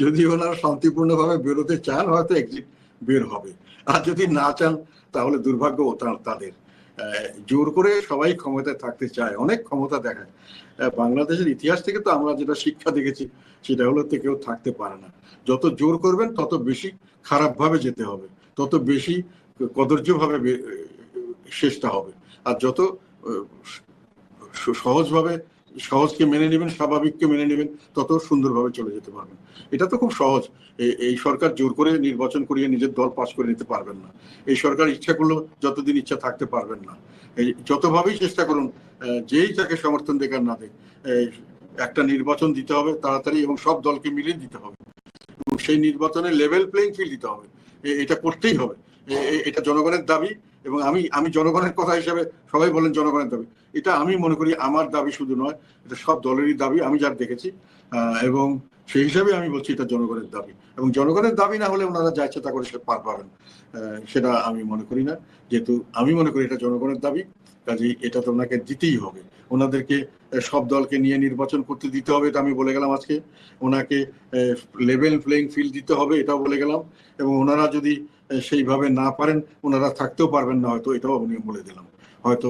যদি ওনারা শান্তিপূর্ণভাবে বেরোতে চান, হয়তো এক্সিট বের হবে। আর যদি না চান, তাহলে দুর্ভাগ্য তাদের। জোর করে সবাই ক্ষমতায় থাকতে চায়, অনেক ক্ষমতা দেখায়। বাংলাদেশের ইতিহাস থেকে তো আমরা যেটা শিক্ষা দেখেছি, সেটা হলো তো কেউ থাকতে পারে না। যত জোর করবেন, তত বেশি খারাপভাবে যেতে হবে। তত বেশি কদর্যভাবে শেষটা হবে। আর যত সহজভাবে সহজকে মেনে নেবেন, স্বাভাবিককে মেনে নেবেন, তত সুন্দরভাবে চলে যেতে পারবেন। এটা তো খুব সহজ। এই সরকার জোর করে নির্বাচন করিয়ে নিজের দল পাশ করে নিতে পারবেন না। এই সরকার ইচ্ছা করলেও যতদিন ইচ্ছা থাকতে পারবেন না। এই যতভাবেই চেষ্টা করুন যেই তাকে সমর্থন দেখার না দেখ একটা নির্বাচন দিতে হবে তাড়াতাড়ি এবং সব দলকে মিলিয়ে দিতে হবে। সেই নির্বাচনে লেভেল প্লেইং ফিল্ড দিতে হবে। এটা করতেই হবে। এটা জনগণের দাবি। এবং আমি আমি জনগণের কথা হিসাবে সবাই বলেন জনগণের দাবি। এটা আমি মনে করি আমার দাবি শুধু নয়, এটা সব দলেরই দাবি, আমি যার দেখেছি। এবং সেই হিসাবে আমি বলছি এটা জনগণের দাবি। এবং জনগণের দাবি না হলে ওনারা যা ইচ্ছা তা করে সে পার পাবেন। সেটা আমি মনে করি না। যেহেতু আমি মনে করি এটা জনগণের দাবি, কাজেই এটা তো ওনাকে দিতেই হবে। ওনাদেরকে সব দলকে নিয়ে নির্বাচন করতে দিতে হবে এটা আমি বলে গেলাম আজকে। ওনাকে লেভেল প্লেইং ফিল্ড দিতে হবে এটাও বলে গেলাম। এবং ওনারা যদি সেইভাবে না পারেন ওনারা থাকতেও পারবেন না হয়তো এটাও আমি বলে দিলাম। হয়তো